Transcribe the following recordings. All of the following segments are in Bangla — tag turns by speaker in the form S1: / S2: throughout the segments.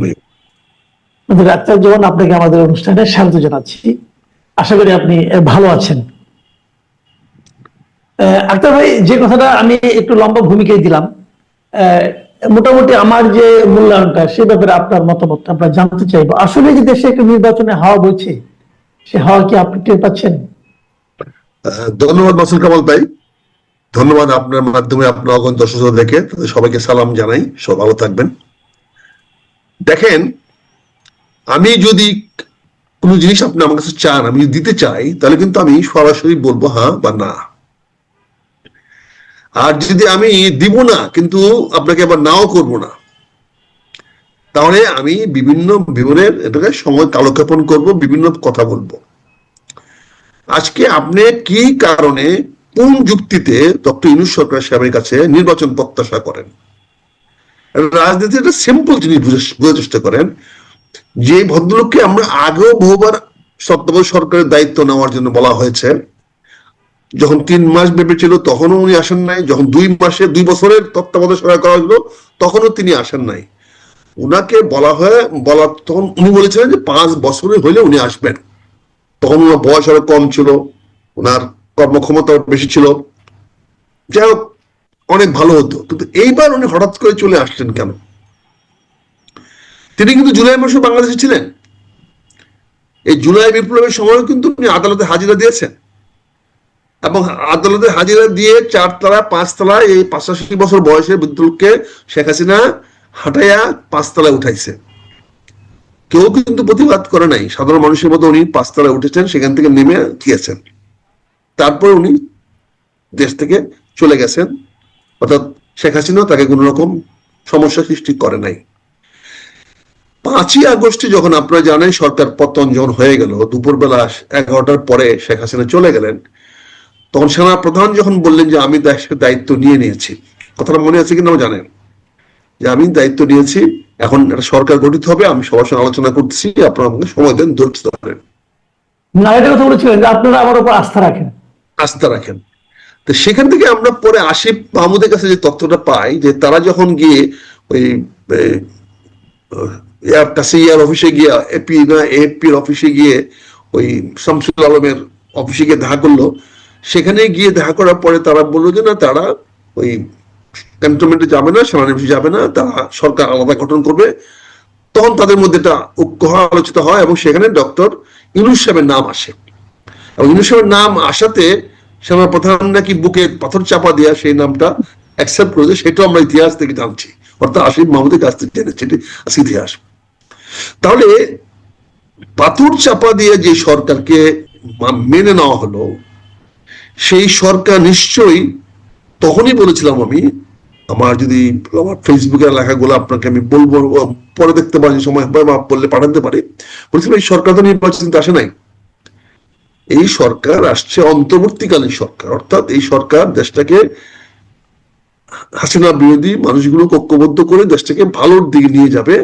S1: ভাই
S2: ডাক্তার আপনাকে আমাদের অনুষ্ঠানে স্বাগত জানাচ্ছি। আশা করি আপনি ভালো আছেন। আক্তার ভাই যে কথাটা আমি একটু লম্বা ভূমিকায় দিলাম মোটামুটি আমার যে মূল্যায়নটা সে ব্যাপারে আপনার মতামত আমরা জানতে চাইব। আসলে যে দেশে একটা নির্বাচনে হাওয়া বইছে সে হাওয়া কি আপনি টের পাচ্ছেন?
S1: ধন্যবাদ মাসুল কামাল ভাই। ধন্যবাদ আপনার মাধ্যমে আপনার অগণ দর্শক দেখে। তাদের সবাইকে সালাম জানাই। সব ভালো থাকবেন। দেখেন, আমি যদি কোনো জিনিস আপনি আমার কাছে চান, আমি দিতে চাই, তাহলে কিন্তু আমি সরাসরি বলব হ্যাঁ বা না। আর যদি আমি দিব না, কিন্তু আপনাকে আবার নাও করব না, তাহলে আমি বিভিন্ন বিবরণের এটাকে সময় কালক্ষেপণ করব, বিভিন্ন কথা বলব। আজকে আপনি কি কারণে কোন যুক্তিতে ডক্টর ইনুস সরকার সাহেবের কাছে নির্বাচন প্রত্যাশা করেন? রাজনীতি একটা সিম্পল জিনিস বুঝে- বোঝার চেষ্টা করেন। যে ভদ্রলোককে আমরা আগেও বহুবার সত্যাবধায়ক সরকারের দায়িত্ব নেওয়ার জন্য বলা হয়েছে, যখন তিন মাস ব্যাপী ছিল তখনও উনি আসেন নাই, যখন দুই মাসে, দুই বছরের তত্ত্বাবধায়ক সরকার করা হলো তখনও তিনি আসেন নাই। উনাকে বলা হয় বলা তখন উনি বলেছিলেন যে পাঁচ বছরে হইলে উনি আসবেন। তখন ওনার বয়স আরও কম ছিল ওনার কর্মক্ষমতা বেশি ছিল। যাই হোক অনেক ভালো হতো। কিন্তু এইবার উনি হঠাৎ করে চলে আসলেন কেন? তিনি কিন্তু জুলাই মাসে বাংলাদেশে ছিলেন। এই জুলাই বিপ্লবের সময় কিন্তু উনি আদালতে হাজিরা দিয়েছেন। এবং আদালতে হাজিরা দিয়ে চারতলা, পাঁচতলা, এই পাঁচাশি বছর বয়সের বিদ্যুৎকে শেখ হাসিনা হাঁটাইয়া পাঁচতলায় উঠাইছে। কেউ কিন্তু প্রতিবাদ করে নাই। সাধারণ মানুষের মতো উনি পাঁচতলায় উঠেছেন, সেখান থেকে নেমে গিয়েছেন। তারপর উনি দেশ থেকে চলে গেছেন। অর্থাৎ শেখ হাসিনা তাকে কোন রকম সমস্যা সৃষ্টি করে নাই। পাঁচই আগস্টে যখন আপনারা জানেন সরকার পতন যখন হয়ে গেল দুপুরবেলা এগারোটার পরে শেখ হাসিনা চলে গেলেন তখন সেনা প্রধান যখন বললেন যে আমি দেশের দায়িত্ব নিয়ে নিয়েছি কথাটা মনে আছে কিনা জানেন যে আমি দায়িত্ব নিয়েছি এখন একটা সরকার গঠিত হবে আমি সবার সঙ্গে আলোচনা করছি আপনারা আমাকে সময় দেন ধৈর্য ধরেন।
S2: না এটা কথা বলেছিলেন আপনারা আমার উপর আস্থা রাখেন।
S1: আস্থা রাখেন। তো সেখান থেকে আমরা পরে আসিফ মাহমুদের কাছে যে তথ্যটা পাই যে তারা যখন গিয়ে ওই এয়ার অফিসে গিয়ে এপি না এপির অফিসে গিয়ে ওই শামসুল আলমের অফিসে গিয়ে দেখা করল, সেখানে গিয়ে দেখা করার পরে তারা বলল যে না, তারা ওই ক্যান্টনমেন্টে যাবে না সেনানিবাসে যাবে না, তারা সরকার আলাদা গঠন করবে। তখন তাদের মধ্যে একটা ঐক্য আলোচিত হয় এবং সেখানে ডক্টর ইনুস সাহেবের নাম আসে। এবং ইউনুস সাহেবের নাম আসাতে সেনা প্রধান নাকি বুকে পাথর চাপা দেওয়া সেই নামটা অ্যাকসেপ্ট করেছে, সেটাও আমরা ইতিহাস থেকে জানছি। অর্থাৎ আসিফ মাহমুদের কাছ থেকে জেনেছি ইতিহাস। তাহলে পাথর চাপা দিয়ে যে সরকারকে মেনে নেওয়া হলো, সেই সরকার নিশ্চয়ই তখনই বলেছিলাম আমি, আমার যদি আমার ফেসবুকের লেখাগুলো আপনাকে আমি বলব, পরে দেখতে পারি সময় বললে পাঠাতে পারি। বলছিলাম এই সরকার তো নির্বাচন আসে নাই। এই সরকার আসছে অন্তর্বর্তীকালীন সরকার। অর্থাৎ এই সরকার দেশটাকে হাসিনা বিরোধী মানুষগুলো ঐক্যবদ্ধ করে দেশটাকে ভালোর দিকে নিয়ে যাবে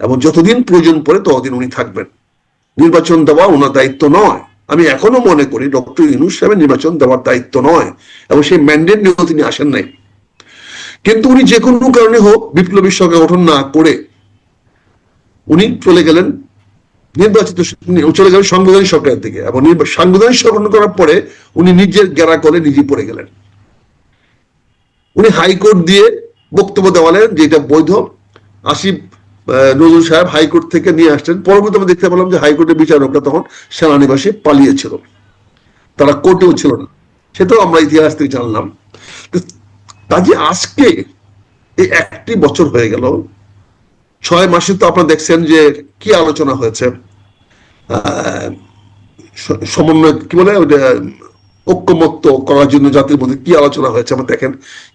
S1: এবং যতদিন প্রয়োজন পড়ে ততদিন উনি থাকবেন। নির্বাচন দেওয়া ওনার দায়িত্ব নয়। আমি এখনও মনে করি ডক্টর ইনুস সাহেবের নির্বাচন দেওয়ার দায়িত্ব নয় এবং সেই ম্যান্ডেট নিয়েও তিনি আসেন নাই। কিন্তু উনি যে কোনো কারণে হোক বিপ্লবী সরকার গঠন না করে উনি চলে গেলেন নির্বাচিত চলে গেলেন সাংবিধানিক সরকারের দিকে এবং সাংবিধানিক সরকার করার পরে উনি নিজের গেরা করে নিজে পড়ে গেলেন। উনি হাইকোর্ট দিয়ে বক্তব্য দেওয়ালেন যে এটা বৈধ। আসিফ নজরুল সাহেব হাইকোর্ট থেকে নিয়ে আসছেন। পরবর্তী আমরা দেখতে পেলাম যে হাইকোর্টের বিচারকরা তখন সেনানিবাসে পালিয়েছিল। তারা কোর্টেও ছিল না। সেটাও আমরা ইতিহাস থেকে জানলাম। কাজে আজকে এই একটি বছর হয়ে গেল। ছয় মাসে তো আপনারা দেখছেন যে কি আলোচনা হয়েছে। সমন্বয়, কি বলে ওটা, ঐক্যমত্য করার জন্য জাতির মধ্যে কি আলোচনা হয়েছে? আমরা দেখেন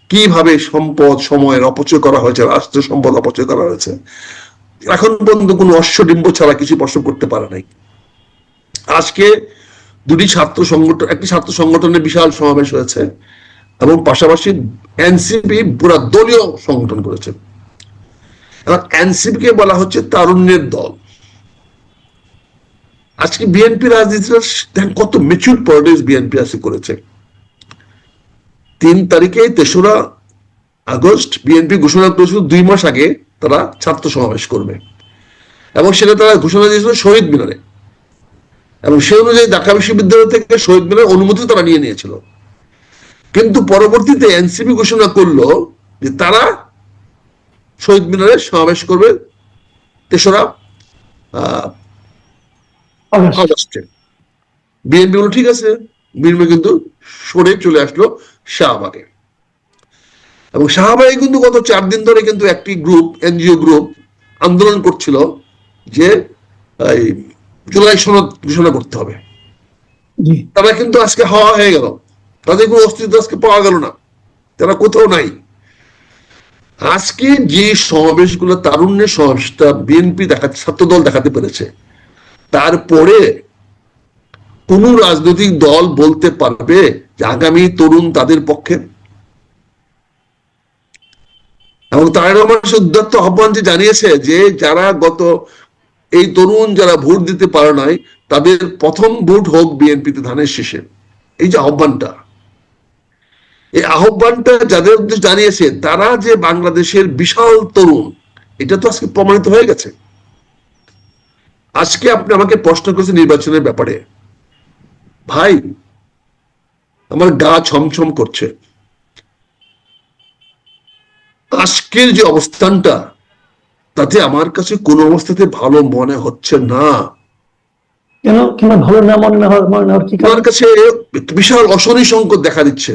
S1: কীভাবে সম্পদ, সময়ের অপচয় করা হয়েছে রাষ্ট্র সম্পদ অপচয় করা হয়েছে। এখন পর্যন্ত কোনো অশ্বডিম্ব ছাড়া কিছু প্রশ্ন করতে পারে নাই। আজকে দুটি ছাত্র সংগঠন, একটি ছাত্র সংগঠনের বিশাল সমাবেশ হয়েছে এবং পাশাপাশি এনসিপি পুরা দলীয় সংগঠন করেছে। এবং এনসিপি কে বলা হচ্ছে তারুণ্যের দল। আজকে বিএনপি রাজনীতিটা দেখেন কত মেচুর পলিটিক্স বিএনপি আজকে করেছে। তিন তারিখে তেসরা আগস্ট বিএনপি ঘোষণা করেছিল, দুই মাস আগে তারা ছাত্র সমাবেশ করবে। এবং সেটা তারা ঘোষণা দিয়েছিল শহীদ মিনারে। এবং সেই অনুযায়ী ঢাকা বিশ্ববিদ্যালয় থেকে শহীদ মিনার অনুমতি তারা নিয়ে নিয়েছিল। কিন্তু পরবর্তীতে এনসিপি ঘোষণা করল যে তারা শহীদ মিনারে সমাবেশ করবে তেসরা
S2: অগাস্ট।
S1: বিএনপি বলো ঠিক আছে। বিএনপি কিন্তু সরে চলে আসলো শাহবাগে। এবং শাহবাগে কিন্তু গত চার দিন ধরে কিন্তু একটি গ্রুপ এনজিও গ্রুপ আন্দোলন করছিল যে জুলাই সনদ ঘোষণা করতে হবে। তারা কিন্তু আজকে হাওয়া হয়ে গেল। তাদের কোনো অস্তিত্ব আজকে পাওয়া গেল না। তারা কোথাও নাই। আজকে যে সমাবেশগুলো তারুণ্যের সমাবেশটা বিএনপি দেখাচ্ছে ছাত্রদল দেখাতে পেরেছে। তারপরে কোন রাজনৈতিক দল বলতে পারবে যে আগামী তরুণ তাদের পক্ষে? এবং তারেক রহমান উদ্যত্ত আহ্বান যে জানিয়েছে যে যারা গত এই তরুণ যারা ভোট দিতে পারে নাই, তাদের প্রথম ভোট হোক বিএনপিতে ধানের শেষে। এই যে আহ্বানটা। এই আহ্বানটা যাদের উদ্দেশ্যে জানিয়েছে, তারা যে বাংলাদেশের বিশাল তরুণ, এটা তো আজকে প্রমাণিত হয়ে গেছে। আজকে আপনি আমাকে প্রশ্ন করেছেন নির্বাচনের ব্যাপারে। ভাই আমার গা ছমছম করছে। আজকের যে অবস্থানটা তাতে আমার কাছে কোনো অবস্থাতে ভালো মনে হচ্ছে না।
S2: কেন? কেন ভালো না মনে না মনে কি
S1: আমার কাছে বিশাল অশনি সংকট দেখা দিচ্ছে।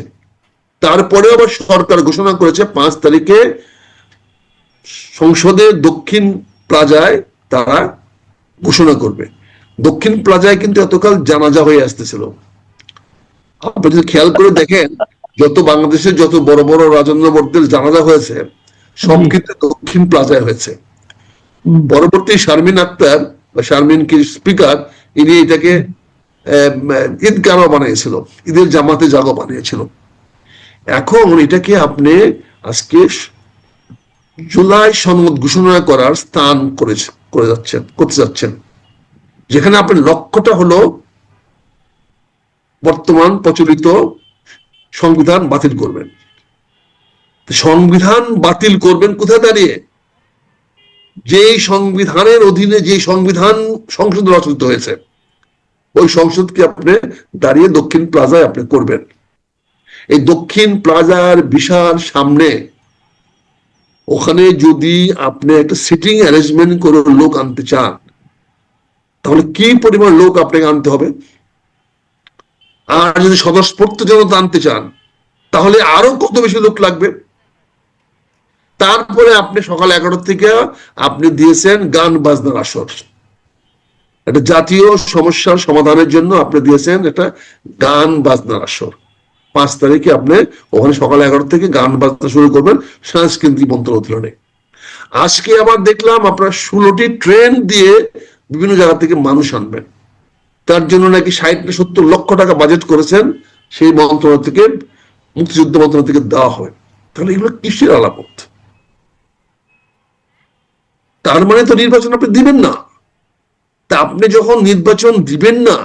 S1: তারপরে আবার সরকার ঘোষণা করেছে পাঁচ তারিখে সংসদের দক্ষিণ প্লাজায় তারা ঘোষণা করবে। দক্ষিণ প্লাজায় কিন্তু এতকাল জানাজা হয়ে আসতেছিল। আপনি যদি খেয়াল করে দেখেন যত বাংলাদেশের যত বড় বড় রাজন্যবর্দের জানাজা হয়েছে সব কিন্তু দক্ষিণ প্লাজায় হয়েছে। পরবর্তী শারমিন আক্তার বা শারমিন কি স্পিকার ইনি এটাকে আহ, ঈদগাহ বানিয়েছিল ঈদের জামাতে জাগো বানিয়েছিল। এখন এটাকে আপনি আজকে জুলাই সনদ ঘোষণা করার স্থান করে করে যাচ্ছেন, করতে যাচ্ছেন। যেখানে আপনার লক্ষ্যটা হলো বর্তমান প্রচলিত সংবিধান বাতিল করবেন। সংবিধান বাতিল করবেন কোথায় দাঁড়িয়ে? যে সংবিধানের অধীনে যে সংবিধান সংসদ রচিত হয়েছে, ওই সংসদকে আপনি দাঁড়িয়ে দক্ষিণ প্লাজায় আপনি করবেন। এই দক্ষিণ প্লাজার বিশাল সামনে ওখানে যদি আপনি একটা সিটিং অ্যারেঞ্জমেন্ট করে লোক আনতে চান, তাহলে কি পরিমাণ লোক আপনাকে আনতে হবে? আর যদি স্বতঃস্ফূর্ত জনতা আনতে চান, তাহলে আরও কত বেশি লোক লাগবে? তারপরে আপনি সকাল এগারোটা থেকে আপনি দিয়েছেন গান বাজনার আসর। একটা জাতীয় সমস্যার সমাধানের জন্য আপনি দিয়েছেন একটা গান বাজনার আসর। পাঁচ তারিখে আপনি ওখানে সকাল এগারো থেকে গান বাজনা শুরু করবেন সাংস্কৃতিক মন্ত্র অধীনে আজকে আবার দেখলাম আপনার ষোলোটি ট্রেন দিয়ে বিভিন্ন জায়গা থেকে মানুষ আনবেন। তার জন্য নাকি ষাট সত্তর লক্ষ টাকা বাজেট করেছেন সেই মন্ত্রণালয় থেকে, মুক্তিযুদ্ধ মন্ত্রণালয় থেকে দেওয়া হয় তাহলে এগুলো কিসের আলাপত তার মানে তো নির্বাচন আপনি দিবেন না। তা আপনি যখন নির্বাচন দিবেন না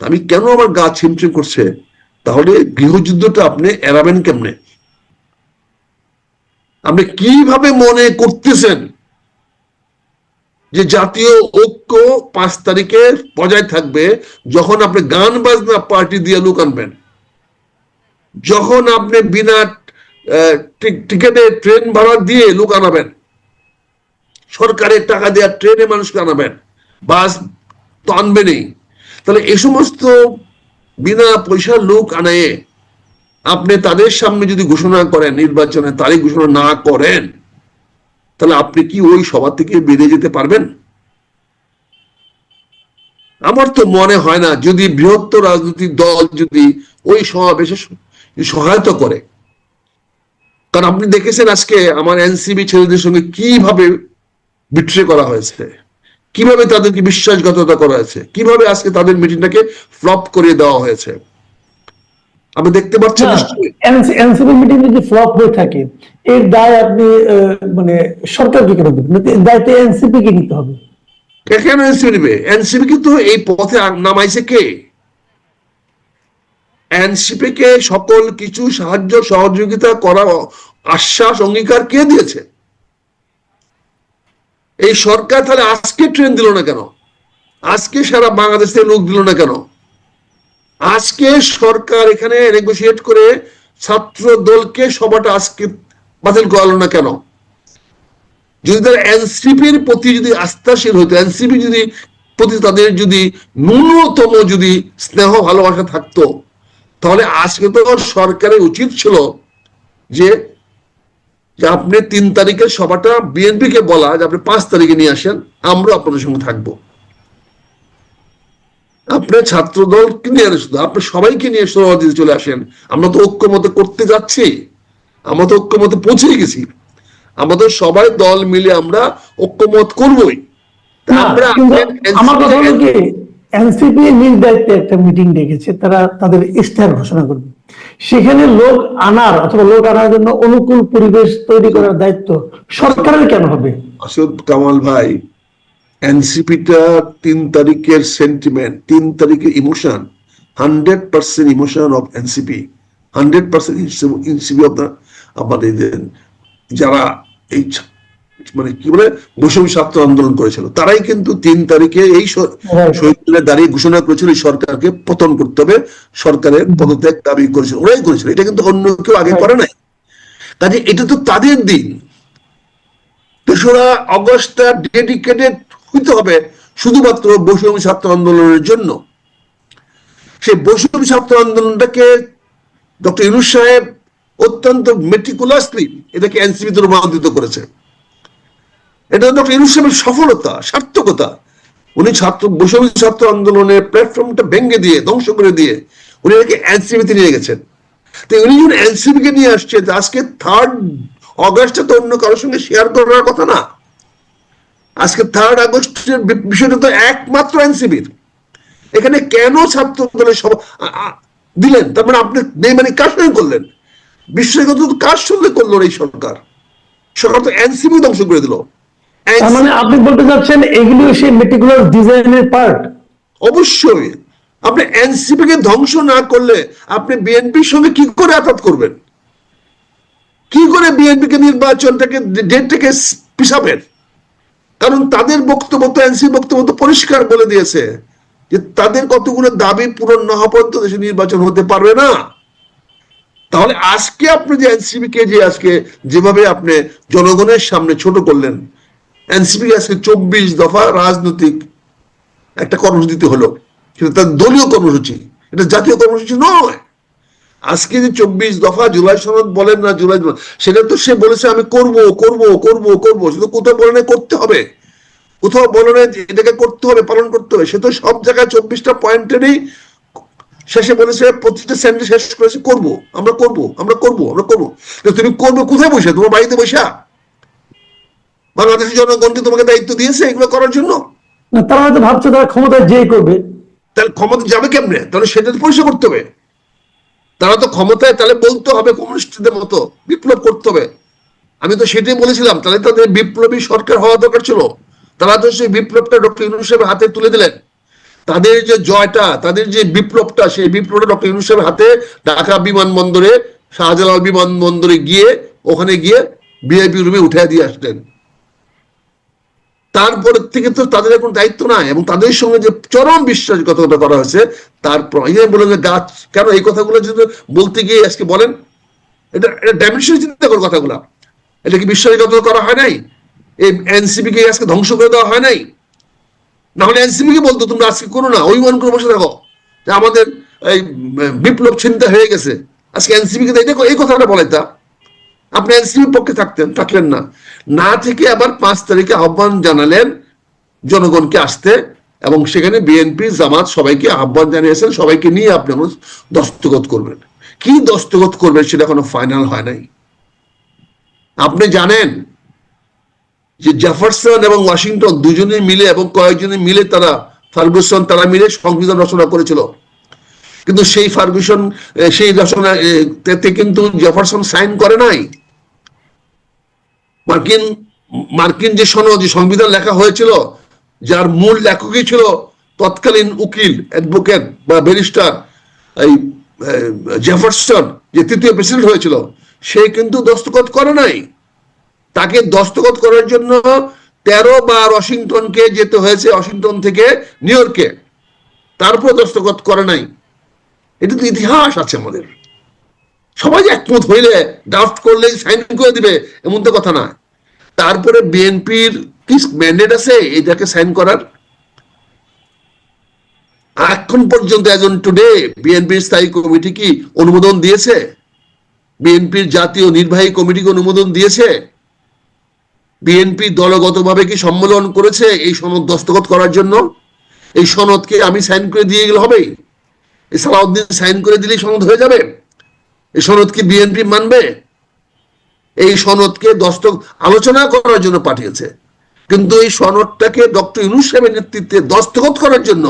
S1: আমি কেন আমার গা ছিমছিম করছে? তাহলে গৃহযুদ্ধটা আপনি এড়াবেন কেমনে? আপনি কীভাবে মনে করতেছেন যে জাতীয় ঐক্য পাঁচ তারিখে বজায় থাকবে যখন আপনি গান বাজনা পার্টি দিয়ে লোক আনবেন? যখন আপনি বিনা টিকেটে ট্রেন ভাড়া দিয়ে লোক আনাবেন? সরকারের টাকা দেওয়া ট্রেনে মানুষকে আনাবেন? বাস তো আনবেনই। তাহলে এই সমস্ত বিনা পয়সার লোক আনায়ে আপনি তাদের সামনে যদি ঘোষণা করেন নির্বাচনে তারিখ ঘোষণা না করেন, তাহলে আপনি কি ওই সভা থেকে বেরিয়ে যেতে পারবেন? আমার তো মনে হয় না, যদি বৃহত্তর রাজনৈতিক দল যদি ওই সমাবেশে সহায়তা করে। কারণ আপনি দেখেছেন আজকে আমার এনসিবি ছেলেদের সঙ্গে কীভাবে বিট্রে করা হয়েছে। কীভাবে তাদেরকে বিশ্বাসঘাতকতা করা হয়েছে? কীভাবে আজকে তাদের মিটিংটাকে ফ্লপ করে দেওয়া হয়েছে? আপনি দেখতে নিশ্চয়ই।
S2: এনসিপি মিটিং যদি ফ্লপ হয়ে থাকে এর দায় আপনি মানে সরকারকে কেন দেবেন? দায়িত্ব এনসিপি কে নিতে হবে।
S1: কেন এনসিপি নেবে? এনসিপি কিন্তু এই পথে নামাইছে কে? এনসিপি কে সকল কিছু সাহায্য সহযোগিতা করা আশ্বাস অঙ্গীকার কে দিয়েছে? এই সরকার তাহলে আজকে ট্রেন দিল না কেন? আজকে সারা বাংলাদেশ থেকে লোক দিল না কেন? আজকে সরকার এখানে নেগোসিয়েট করে ছাত্র দলকে সভাটা আজকে বাতিল করালো না কেন? যদি তারা এনসিপির প্রতি যদি আস্থাশীল হতো এনসিপি যদি প্রতি তাদের যদি ন্যূনতম যদি স্নেহ ভালোবাসা থাকতো, তাহলে আজকে তো সরকারের উচিত ছিল যে যে আপনি তিন তারিখের সভাটা বিএনপি কে বলা যে আপনি পাঁচ তারিখে নিয়ে আসেন আমরা আপনাদের সঙ্গে থাকব। আপনার ছাত্র দলকে নিয়ে আসেন? শুধু আপনি সবাইকে নিয়ে সভা দিতে চলে আসেন। আমরা তো ঐক্যমত করতে যাচ্ছি। আমরা তো ঐক্যমতে পৌঁছে গেছি। আমাদের সবাই দল মিলে আমরা ঐক্যমত করবই। আমরা
S2: আমার কথা হলো
S1: কি
S2: এনসিপি নিজ দায়িত্বে একটা মিটিং ডেকেছে তারা তাদের ইশতেহার ঘোষণা করবে। সেখানে লোক আনার অথবা লোক আনার জন্য অনুকূল পরিবেশ তৈরি করার দায়িত্ব সরকারের কেন হবে?
S1: আসদ কামাল ভাই, এনসিপিটা তিন তারিখের সেন্টিমেন্ট তিন তারিখের emotion hundred percent emotion of NCP hundred percent NCP the আমাদের যারা এই মানে কি বলে বৈষম্য ছাত্র আন্দোলন করেছিল। তারাই কিন্তু তিন তারিখে এই
S2: Right.
S1: শহীদদের দাঁড়িয়ে ঘোষণা করেছিল সরকারকে পতন করতে হবে সরকারের পদত্যাগ দাবি করেছিল ওরাই করেছিল। এটা কিন্তু অন্য কেউ আগে করে নাই। কাজে এটা তো তাদের দিন। তেসরা অগস্টটা ডেডিকেটেড হইতে হবে শুধুমাত্র বৈষম্য ছাত্র আন্দোলনের জন্য। সেই বৈষম্য ছাত্র আন্দোলনটাকে ডক্টর ইউনুস সাহেব অত্যন্ত মেটিকুলাসলি এটাকে এনসিপিতে রূপান্তরিত করেছে। এটা ডক্টর ইউনুস সফলতা, সার্থকতা। উনি ছাত্র, বৈষম্য ছাত্র আন্দোলনের প্ল্যাটফর্মটা ভেঙে দিয়ে, ধ্বংস করে দিয়ে উনি এটাকে এনসিপিতে নিয়ে গেছেন। তো উনি যখন এনসিপি কে নিয়ে আসছে আজকে থার্ড অগস্টে তো অন্য কারোর সঙ্গে শেয়ার করার কথা না। আজকে থার্ড আগস্টের বিষয়টা তো একমাত্র এনসিবির এখানে কেন ছাত্র দলের আ- দিলেন? তার মানে আপনি নেই মানে কার সঙ্গে করলেন? বিশ্বগত কার সঙ্গে করল এই সরকার? সরকার তো এনসিবি ধ্বংস করে দিল।
S2: তার মানে আপনি বলতে চাচ্ছেন সেই মেটিকুলার ডিজাইনের পার্ট
S1: অবশ্যই। আপনি এনসিপি কে ধ্বংস না করলে আপনি বিএনপির সঙ্গে কি করে আঘাত করবেন? কি করে বিএনপি কে নির্বাচনটাকে ডেটটাকে পিছাবেন কারণ তাদের বক্তব্য তো এনসি বক্তব্য তো পরিষ্কার বলে দিয়েছে যে তাদের কতগুলো দাবি পূরণ না হওয়া পর্যন্ত দেশে নির্বাচন হতে পারবে না। তাহলে আজকে আপনি যে এনসিপি কে যে আজকে যেভাবে আপনি জনগণের সামনে ছোট করলেন এনসিপি আজকে চব্বিশ দফা রাজনৈতিক একটা কর্মসূচিতে হলো। সেটা তার দলীয় কর্মসূচি। এটা জাতীয় কর্মসূচি নয়। আজকে যে চব্বিশ দফা জুলাই সনদ বলেন না জুলাই সেটা তো সে বলেছে, আমি করব করব করব করব। শুধু কোথাও বলে করতে হবে। কোথাও বলে নাই এটাকে করতে হবে, পালন করতে হবে। সে তো সব জায়গায় চব্বিশটা পয়েন্টেরই শেষে বলেছে, প্রতিটা সেন্টে শেষ করেছে, করব, আমরা করব আমরা করব আমরা করব। তো তুমি করবে কোথায় বসে? তোমার বাড়িতে বসা? বাংলাদেশের জনগণকে তোমাকে দায়িত্ব দিয়েছে এগুলো করার জন্য?
S2: না তারা হয়তো ভাবছে তারা ক্ষমতায় যে করবে।
S1: তাহলে ক্ষমতা যাবে কেমনে? তাহলে সেটা তো পরিষ্কার করতে হবে। তারা তো ক্ষমতায় তাহলে বলতে হবে কমিউনিস্টদের মতো বিপ্লব করতে হবে। আমি তো সেটাই বলেছিলাম তাহলে তাদের বিপ্লবী সরকার হওয়া দরকার ছিল। তারা তো সেই বিপ্লবটা ডক্টর ইউনুস সাহেবের হাতে তুলে দিলেন। তাদের যে জয়টা তাদের যে বিপ্লবটা সেই বিপ্লবটা ডক্টর ইউনুস সাহেবের হাতে ঢাকা বিমানবন্দরে শাহজালাল বিমানবন্দরে গিয়ে ওখানে গিয়ে ভিআইপি রুমে উঠে দিয়ে আসলেন। তারপরে থেকে তো তাদের এখন দায়িত্ব নাই এবং তাদের সঙ্গে যে চরম বিশ্বাসঘাতকতা করা হয়েছে এই বলেন যে গাছ, কেন এই কথাগুলো যদি বলতে গিয়ে আজকে বলেন, এটা এটা ডাইমেনশন চিন্তা কথাগুলা। এটা কি করা হয় নাই? এই এনসিপি কে আজকে ধ্বংস করে দেওয়া হয় নাই? না হলে এনসিপি কে বলতো, তোমরা আজকে করো না অভিমান করে বসে থাকো। যে আমাদের এই বিপ্লব চিন্তা হয়ে গেছে। আজকে এনসিপি কে দেখো এই কথাটা বলে তা আপনি এনসিপির পক্ষে থাকতেন থাকলেন না। না থেকে আবার পাঁচ তারিখে আহ্বান জানালেন জনগণকে আসতে এবং সেখানে বিএনপি, জামাত সবাইকে আহ্বান জানিয়েছেন। সবাইকে নিয়ে আপনি এখন দস্তখত করবেন। কি দস্তগত করবেন সেটা এখনও ফাইনাল হয় নাই। আপনি জানেন যে জেফারসন এবং ওয়াশিংটন দুজনে মিলে এবং কয়েকজনে মিলে তারা ফার্গুসন, তারা মিলে সংবিধান রচনা করেছিল। কিন্তু সেই ফার্গুসন সেই রচনা কিন্তু জেফারসন সাইন করে নাই। মার্কিন মার্কিন যে সনদ, যে সংবিধান লেখা হয়েছিল, যার মূল লেখকই ছিল তৎকালীন উকিল, অ্যাডভোকেট বা ব্যারিস্টার এই জেফারসন, যে তৃতীয় প্রেসিডেন্ট হয়েছিল, সে কিন্তু দস্তখত করে নাই। তাকে দস্তখত করার জন্য তেরো বার ওয়াশিংটনকে যেতে হয়েছে, ওয়াশিংটন থেকে নিউ ইয়র্কে। তারপর দস্তখত করে নাই। এটা তো ইতিহাস আছে আমাদের। সবাই একমত হইলে ড্রাফট করলে সাইন করে দিবে, এমন তো কথা না। তারপরে বিএনপির কি ম্যান্ডেট আছে এটাকে সাইন করার? এখন পর্যন্ত একজন টুডে বিএনপির স্থায়ী কমিটি কি অনুমোদন দিয়েছে? বিএনপির জাতীয় নির্বাহী কমিটিকে অনুমোদন দিয়েছে? বিএনপি দলগতভাবে কি সম্মেলন করেছে এই সনদ দস্তখত করার জন্য? এই সনদকে আমি সাইন করে দিয়ে গেলে হবেই। সালাউদ্দিন সাইন করে দিলেই সনদ হয়ে যাবে? এই সনদ কি বিএনপি মানবে? এই সনদকে দস্তক আলোচনা করার জন্য পাঠিয়েছে। কিন্তু এই সনদটাকে ডক্টর ইউনুস সাহেবের নেতৃত্বে দস্তখত করার জন্য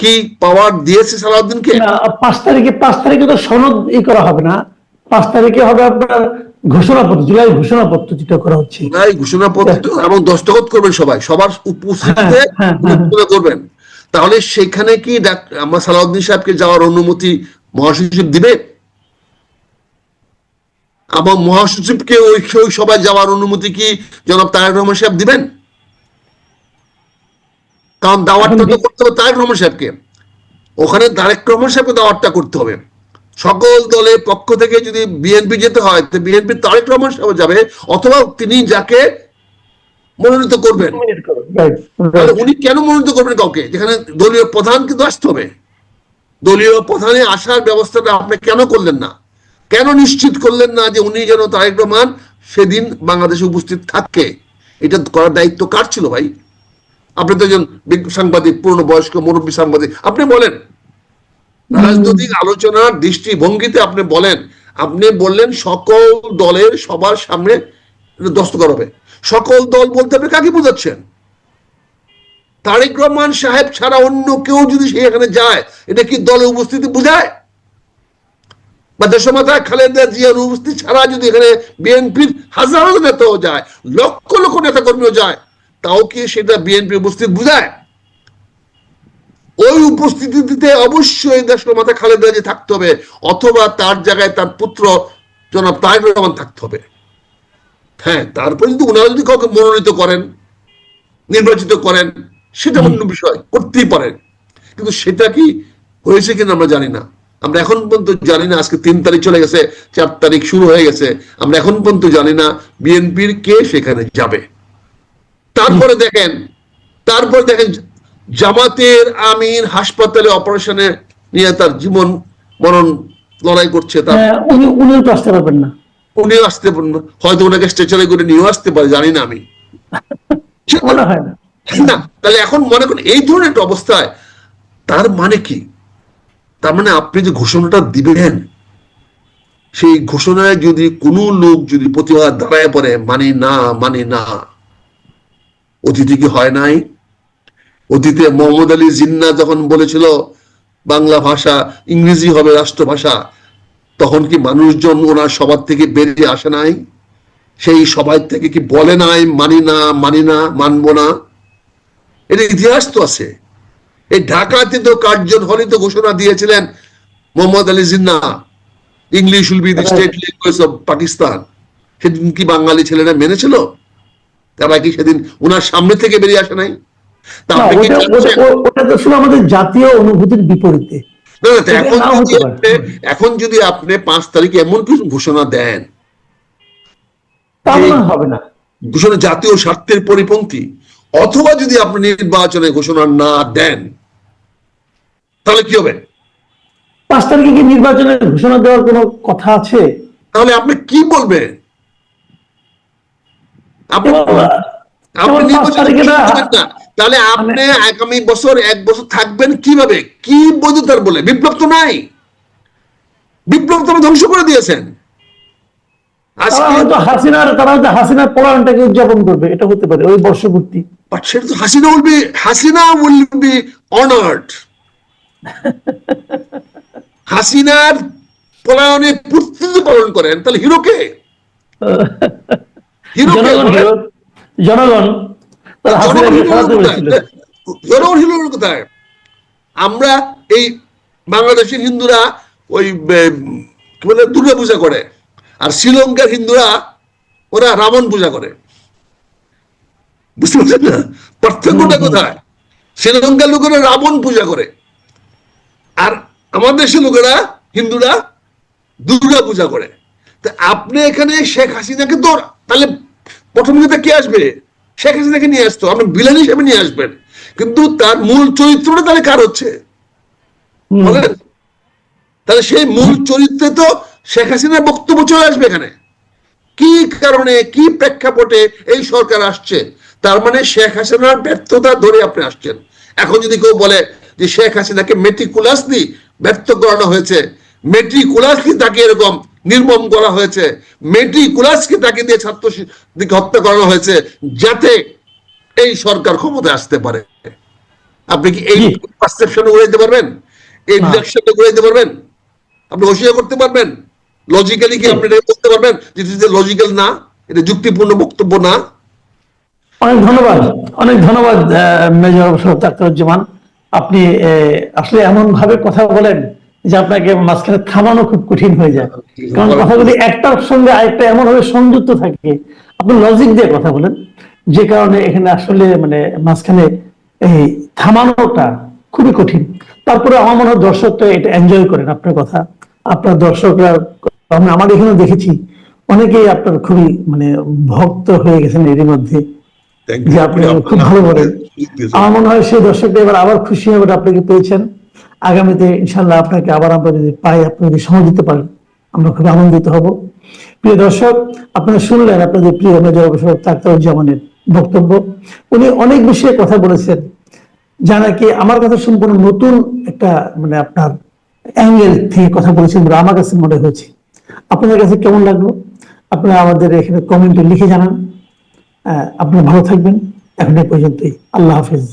S1: কি পাওয়ার দিয়েছে সালাউদ্দিনকে?
S2: পাঁচ তারিখে পাঁচ তারিখে তো সনদ ই করা হবে না। পাঁচ তারিখে হবে আপনার ঘোষণাপত্র জুলাই ঘোষণাপত্র যেটা করা হচ্ছে।
S1: এই ঘোষণাপত্র এবং দস্তখত করবেন সবাই। সবার উপস্থিতিতে
S2: হ্যাঁ, হ্যাঁ, হ্যাঁ।
S1: করবেন। তাহলে সেখানে কি আমার সালাউদ্দিন সাহেবকে যাওয়ার অনুমতি মহাসচিব দিবে? এবং মহাসচিবকে ওই ওই সবাই যাওয়ার অনুমতি কি জনাব তারেক রহমান সাহেব দিবেন? কারণ দাওয়াতটা তো করতে হবে তারেক রহমান সাহেবকে। ওখানে তারেক রহমান সাহেবকে দাওয়াতটা করতে হবে। সকল দলের পক্ষ থেকে যদি বিএনপি যেতে হয় তো বিএনপি তারেক রহমান সাহেব যাবে অথবা তিনি যাকে মনোনীত করবেন. উনি কেন মনোনীত করবেন কাউকে? যেখানে দলীয় প্রধান কিন্তু আসতে হবে। দলীয় প্রধানে আসার ব্যবস্থাটা আপনি কেন করলেন না? কেন নিশ্চিত করলেন না যে উনি যেন তারেক রহমান সেদিন বাংলাদেশে উপস্থিত থাকে? এটা করার দায়িত্ব কার ছিল ভাই? আপনি তো একজন সাংবাদিক পুরনো বয়স্ক মুরব্বী সাংবাদিক। আপনি বলেন। রাজনৈতিক আলোচনার দৃষ্টিভঙ্গিতে আপনি বলেন। আপনি বললেন সকল দলের সবার সামনে দস্তখত হবে। সকল দল বলতে আপনি কাকে বোঝাচ্ছেন? তারেক রহমান সাহেব ছাড়া অন্য কেউ যদি সেখানে যায়, এটা কি দলে উপস্থিতি বোঝায়? বা দেশমাতা খালেদা জিয়ার উপস্থিতি ছাড়া যদি এখানে বিএনপির হাজারো নেতাও যায়, লক্ষ লক্ষ নেতা কর্মীও যায়, তাও কি সেটা বিএনপি উপস্থিত বোঝায়? ওই উপস্থিতিতে অবশ্যই দেশমাতা খালেদা জিয়া থাকতে হবে, অথবা তার জায়গায় তার পুত্র জনাব তারেক রহমান থাকতে হবে। হ্যাঁ তারপরে যদি ওনারা যদি কাউকে মনোনীত করেন নির্বাচিত করেন সেটা অন্য বিষয় করতেই পারেন। কিন্তু সেটা কি হয়েছে কিনা আমরা জানি না। আমরা এখন পর্যন্ত জানি না আজকে তিন তারিখ চলে গেছে চার তারিখ শুরু হয়ে গেছে। আমরা এখন পর্যন্ত জানি না বিএনপির কে সেখানে যাবে। তারপরে দেখেন তারপরে দেখেন জামাতের আমির হাসপাতালে অপারেশনে নিয়ে তার জীবন মরণ লড়াই করছে তার
S2: হ্যাঁ, উনি উনিও তো আসতে পারবেন না।
S1: উনিও আসতে হয়তো ওনাকে স্ট্রেচারে করে নিয়েও আসতে পারে জানি না আমি।
S2: না
S1: তাহলে এখন মনে করুন এই ধরনের একটা অবস্থায় তার মানে কি? তার মানে আপনি যে ঘোষণাটা দিবেন সেই ঘোষণায় যদি কোনো লোক যদি প্রতিবাদ দাঁড়ায় পড়ে মানে না মানে না অতীতে কি হয় নাই? অতীতে মোহাম্মদ আলী জিন্না যখন বলেছিল বাংলা ভাষা ইংরেজি হবে রাষ্ট্রভাষা তখন কি মানুষজন ওনার সবার থেকে বেরিয়ে আসে নাই? সেই সবাই থেকে কি বলে নাই মানি না মানি না মানবো না? এটা ইতিহাস তো আছে। এই ঢাকাতে তো কার্জন হলে তো ঘোষণা দিয়েছিলেন Mohammad Ali Jinnah. English will be the state language of Pakistan সেদিন কি বাঙালি ছেলেরা মেনেছিল? তারা কি সেদিন ওনার সামনে থেকে বেরিয়ে আসে নাই?
S2: ওটা শুধু আমাদের জাতীয় অনুভূতির বিপরীতে।
S1: না, এখন যদি আপনি- এখন যদি আপনি পাঁচ তারিখে এমন কিছু ঘোষণা দেন
S2: হবে না।
S1: ঘোষণা জাতীয় স্বার্থের পরিপন্থী অথবা যদি আপনি নির্বাচনে ঘোষণা না দেন তাহলে কি হবে?
S2: পাঁচ তারিখে কি নির্বাচনের ঘোষণা দেওয়ার কোনো কথা আছে?
S1: তাহলে আপনি কি বলবেন? আপনি
S2: এবং, আহ,
S1: আপনি। তাহলে আগামী বছর এক বছর থাকবেন কীভাবে? কি বৈধতার বলে? বিপ্লব তো নাই। বিপ্লব তো ধ্বংস করে দিয়েছেন।
S2: তারা
S1: আজকে
S2: হাসিনার তারা হাসিনার পলায়নটাকে উদযাপন করবে এটা হতে পারে ওই বর্ষপূর্তি।
S1: But সেটা তো Hasina will be Hasina will be honoured হাসিনার পলায়নে প্রস্তুতি পালন করেন তাহলে হিরোকে হিরোকে
S2: জনগণ তারা
S1: কোথায়? আমরা এই বাংলাদেশের হিন্দুরা ওই কি বলে দুর্গা পূজা করে। আর শ্রীলঙ্কার হিন্দুরা ওরা রাবণ পূজা করে। বুঝতে পারছেন না? পার্থক্যটা কোথায়? শ্রীলঙ্কার লোকেরা রাবণ পূজা করে। আর আমাদের দেশের লোকেরা হিন্দুরা দুর্গা পূজা করে। তা আপনি এখানে শেখ হাসিনাকে তো তাহলে প্রথম কথা কে আসবে? শেখ হাসিনাকে নিয়ে আসতো আপনি বিলান হিসেবে নিয়ে আসবেন। কিন্তু তার মূল চরিত্রটা তাহলে কার হচ্ছে? বলেন। তাহলে সেই মূল চরিত্রে তো শেখ হাসিনার বক্তব্য চলে আসবে এখানে। কি কারণে কি প্রেক্ষাপটে এই সরকার আসছে? তার মানে শেখ হাসিনার ব্যর্থতা ধরে আপনি আসছেন। এখন যদি কেউ বলে যে শেখ হাসিনাকে মেট্রিকুলাসলি ব্যর্থ করানো হয়েছে মেট্রিকুলাসলি তাকে এরকম নির্মম করা হয়েছে। মেট্রিকুলাসকে তাকে দিয়ে ছাত্র হত্যা করানো হয়েছে যাতে এই সরকার ক্ষমতায় আসতে পারে। আপনি কি এই। পারসেপশন উড়াইতে পারবেন? এই
S2: না।
S1: উড়াইতে পারবেন? আপনি হোসিয়া করতে পারবেন? লজিক্যালি কি আপনি এটা বলতে পারবেন? যে লজিক্যাল না এটা যুক্তিপূর্ণ বক্তব্য না।
S2: অনেক ধন্যবাদ অনেক ধন্যবাদ মেজর অবসর ডাক্তারুজ্জামান। আপনি আসলে এমন ভাবে কথা বলেন যে আপনাকে মাঝখানে থামানো খুব কঠিন হয়ে যায়। কারণ কথা কথাগুলি একটার সঙ্গে আরেকটা এমন ভাবে সংযুক্ত থাকে। আপনি লজিক দিয়ে কথা বলেন। যে কারণে এখানে আসলে মানে মাঝখানে এই থামানোটা খুবই কঠিন। তারপরে আমার মনে হয় দর্শকরা এটা এনজয় করেন আপনার কথা। আপনার দর্শকরা আমি আমার এখানে দেখেছি অনেকেই আপনার খুবই মানে ভক্ত হয়ে গেছেন এরই মধ্যে। যে আপনি খুব ভালো বলেন। আমার মনে হয় সেই দর্শকরা এবার আবার খুশি হবে আপনাকে পেয়েছেন? আগামীতে ইনশাল্লাহ আপনাকে আবার আমরা যদি পাই, আপনি যদি সময় দিতে পারেন, আমরা খুব আনন্দিত হব। প্রিয় দর্শক, আপনারা শুনলেন আপনাদের প্রিয় মেজর অবসর তাক্তারুজ্জামানের বক্তব্য। উনি অনেক বিষয়ে কথা বলেছেন যা নাকি আমার কাছে সম্পূর্ণ নতুন একটা মানে আপনার অ্যাঙ্গেল থেকে কথা বলেছেন বলে আমার কাছে মনে হয়েছে। আপনাদের কাছে কেমন লাগল? আপনারা আমাদের এখানে কমেন্টে লিখে জানান। আপনারা ভালো থাকবেন। এখন এই পর্যন্তই। আল্লাহ হাফিজ।